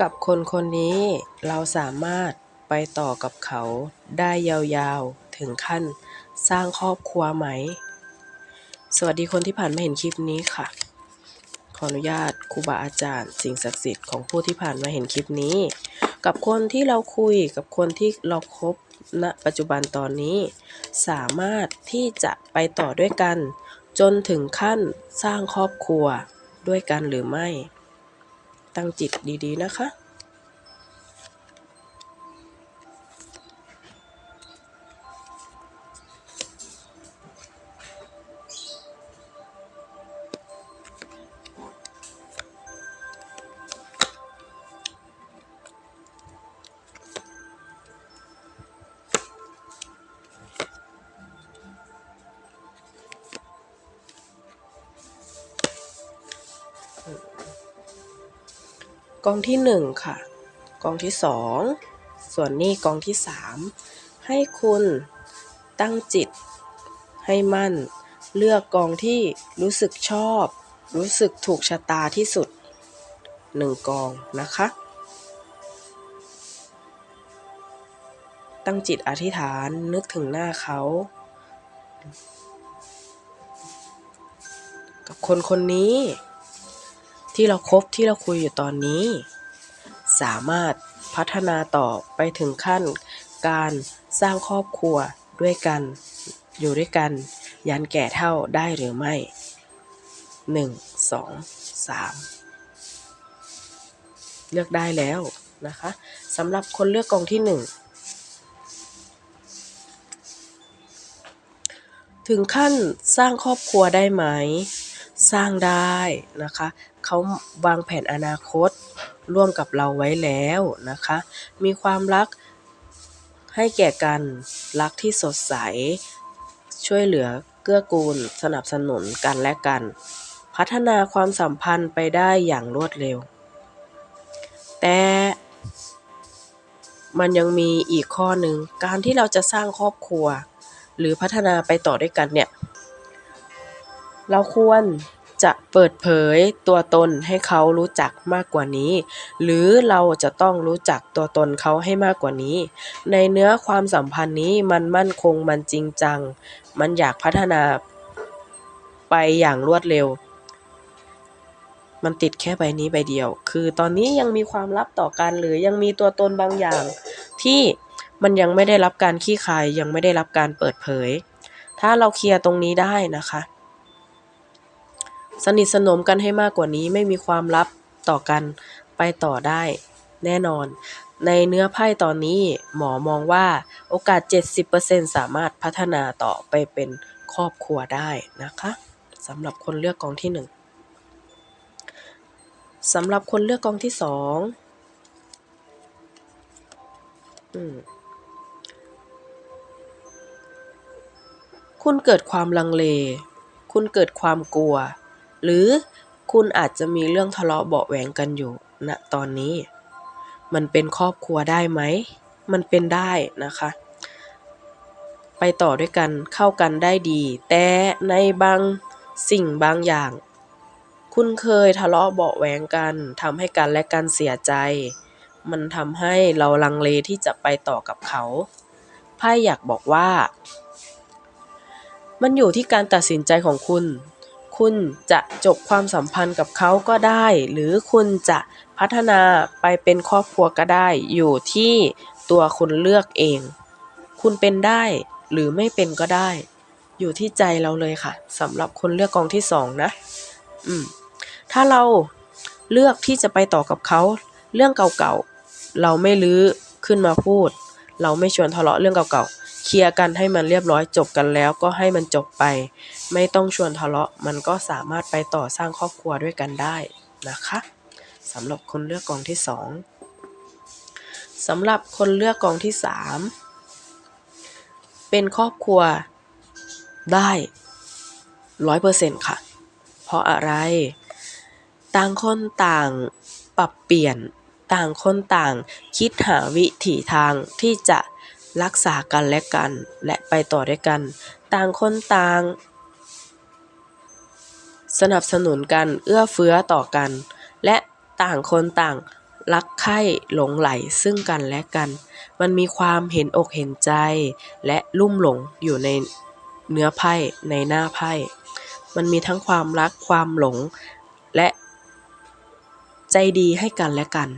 กับคนคนนี้เราสามารถไปต่อกับเขาได้ยาวๆ ถึงขั้นสร้างครอบครัวไหม สวัสดีคนที่ผ่านมาเห็นคลิปนี้ค่ะ ขออนุญาตครูบาอาจารย์ สิ่งศักดิ์สิทธิ์ของผู้ที่ผ่านมาเห็นคลิปนี้ กับคนที่เราคุยกับคนที่เราคบณปัจจุบันตอนนี้ สามารถที่จะไปต่อด้วยกัน จนถึงขั้นสร้างครอบครัวด้วยกันหรือไม่ ตั้งจิตดีๆนะคะ กองที่หนึ่งค่ะ กองที่สองส่วนนี้กองที่สามให้คุณตั้งจิตให้มั่น เลือกกองที่รู้สึกชอบ รู้สึกถูกชะตาที่สุดหนึ่งกองนะคะ ตั้งจิตอธิษฐานนึกถึงหน้าเขา กับคนคนนี้ ที่เราคบที่เราคุยอยู่ตอนนี้ สามารถพัฒนาต่อไปถึงขั้น การสร้างครอบครัวด้วยกัน อยู่ด้วยกัน ยันแก่เท่าได้หรือไม่หนึ่งสองสามเลือกได้แล้วนะคะสำหรับคนเลือกกองที่หนึ่งถึงขั้นสร้างครอบครัวได้ไหม สร้างได้นะคะ เขาวางแผนอนาคตร่วมกับเราไว้แล้วนะคะ มีความรักให้แก่กัน รักที่สดใส ช่วยเหลือเกื้อกูล สนับสนุนกันและกัน พัฒนาความสัมพันธ์ไปได้อย่างรวดเร็ว แต่มันยังมีอีกข้อหนึ่งการที่เราจะสร้างครอบครัว หรือพัฒนาไปต่อด้วยกันเนี่ย เราควร จะเปิดเผยตัวตนให้เขารู้จักมากกว่านี้ หรือเราจะต้องรู้จักตัวตนเขาให้มากกว่านี้ ในเนื้อความสัมพันธ์นี้มันมั่นคงมันจริงจัง มันอยากพัฒนาไปอย่างรวดเร็ว มันติดแค่ใบนี้ใบเดียว คือตอนนี้ยังมีความลับต่อกันหรือยังมีตัวตนบางอย่าง ที่มันยังไม่ได้รับการขี้คายยังไม่ได้รับการเปิดเผย ถ้าเราเคลียร์ตรงนี้ได้นะคะ สนิทสนมกันให้มากกว่านี้ไม่มีความลับต่อกันไปต่อได้แน่นอน ในเนื้อไพ่ตอนนี้หมอมองว่าโอกาส 70%สามารถพัฒนาต่อไปเป็นครอบครัวได้นะคะสำหรับคนเลือกกองที่หนึ่งสำหรับคนเลือกกองที่สองอืมคุณเกิดความลังเล คุณเกิดความกลัว หรือคุณอาจจะมีเรื่องทะเลาะเบาะแหวงกันอยู่ณตอนนี้ มันเป็นครอบครัวได้ไหม มันเป็นได้นะคะ ไปต่อด้วยกันเข้ากันได้ดี แต่ในบางสิ่งบางอย่าง คุณเคยทะเลาะเบาแหวงกันทำให้กันและกันเสียใจ มันทำให้เราลังเลที่จะไปต่อกับเขาไพ่อยากบอกว่า มันอยู่ที่การตัดสินใจของคุณ คุณจะจบความสัมพันธ์กับเขาก็ได้ หรือคุณจะพัฒนาไปเป็นครอบครัวก็ได้ อยู่ที่ตัวคุณเลือกเอง คุณเป็นได้หรือไม่เป็นก็ได้ อยู่ที่ใจเราเลยค่ะสำหรับคนเลือกกองที่สองนะ อืม ถ้าเราเลือกที่จะไปต่อกับเขา เรื่องเก่าๆ เราไม่ลื้อขึ้นมาพูด เราไม่ชวนทะเลาะเรื่องเก่าๆ เคลียร์กันให้มันเรียบร้อยจบกันแล้วก็ให้มันจบไป ไม่ต้องชวนทะเลาะมันก็สามารถไปต่อสร้างครอบครัวด้วยกันได้นะคะสำหรับคนเลือกกองที่สองสำหรับคนเลือกกองที่สามเป็นครอบครัวได้ร้อยเปอร์เซ็นต์ค่ะ เพราะอะไร ต่างคนต่างปรับเปลี่ยน ต่างคนต่างคิดหาวิถีทางที่จะ รักษากันและกัน และไปต่อด้วยกัน ต่างคนต่าง สนับสนุนกันเอื้อเฟื้อต่อกัน และต่างคนต่างรักใคร่หลงไหลซึ่งกันและกัน มันมีความเห็นอกเห็นใจ และลุ่มหลงอยู่ในเนื้อไพ่ในหน้าไพ่ มันมีทั้งความรักความหลง และใจดีให้กันและกัน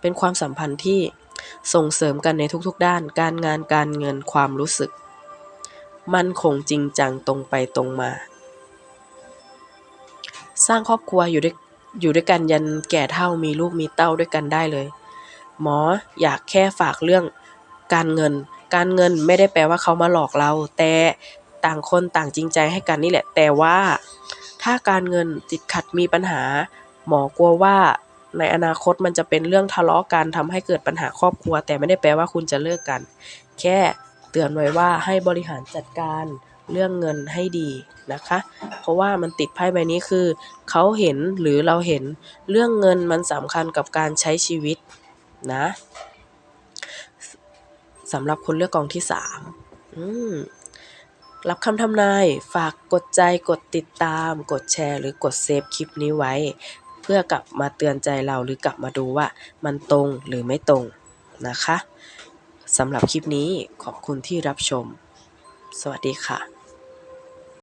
เป็นความสัมพันธ์ที่ ส่งเสริมกันในทุกๆด้าน การงานการเงินความรู้สึก มั่นคงจริงจังตรงไปตรงมา สร้างครอบครัวอยู่ด้วยอยู่ด้วยกันยันแก่เฒ่ามีลูกมีเต้าด้วยกันได้เลย หมออยากแค่ฝากเรื่องการเงิน การเงินไม่ได้แปลว่าเขามาหลอกเรา แต่ต่างคนต่างจริงใจให้กันนี่แหละ แต่ว่าถ้าการเงินติดขัดมีปัญหา หมอกลัวว่า ในอนาคตมันจะเป็นเรื่องทะเลาะกันทำให้เกิดปัญหาครอบครัว แต่ไม่ได้แปลว่าคุณจะเลิกกัน แค่เตือนไว้ว่าให้บริหารจัดการเรื่องเงินให้ดีนะคะ เพราะว่ามันติดไพ่ใบนี้คือ เขาเห็นหรือเราเห็นเรื่องเงินมันสำคัญกับการใช้ชีวิตนะสำหรับคนเลือกกองที่สามอืมรับคำทำนาย ฝากกดใจกดติดตาม กดแชร์ หรือกดเซฟคลิปนี้ไว้ พื่อกลับมาเตือนใจเราหรือกลับมาดูว่ามันตรงหรือไม่ตรงนะคะสำหรับคลิปนี้ขอบคุณที่รับชม สวัสดีค่ะ